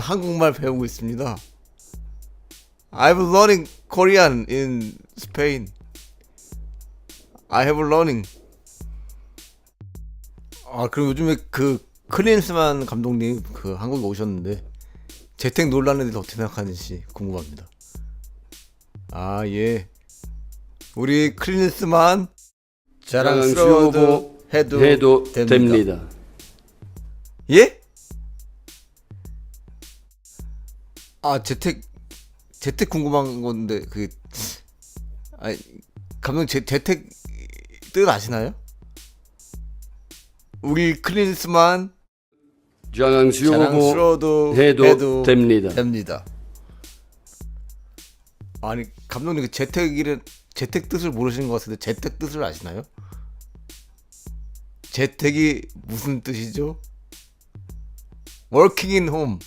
한국말 배우고 있습니다. I'm learning Korean in Spain. I have learning. 아 그럼 요즘에 그 클린스만 감독님 그 한국에 오셨는데 재택 논란에 대해서 어떻게 생각하는지 궁금합니다. 아 예. 우리 클린스만 자랑스러워도 해도, 해도 됩니다. 됩니다. 예? 아 재택 재택 궁금한 건데 그 아니 감독 재 재택 뜻 아시나요? 우리 클린스만 자랑스러워 자랑스러워도 해도 됩니다. 됩니다. 아니 감독님 그 재택이는 재택 뜻을 모르시는 것 같은데 재택 뜻을 아시나요? 재택이 무슨 뜻이죠? Working in home.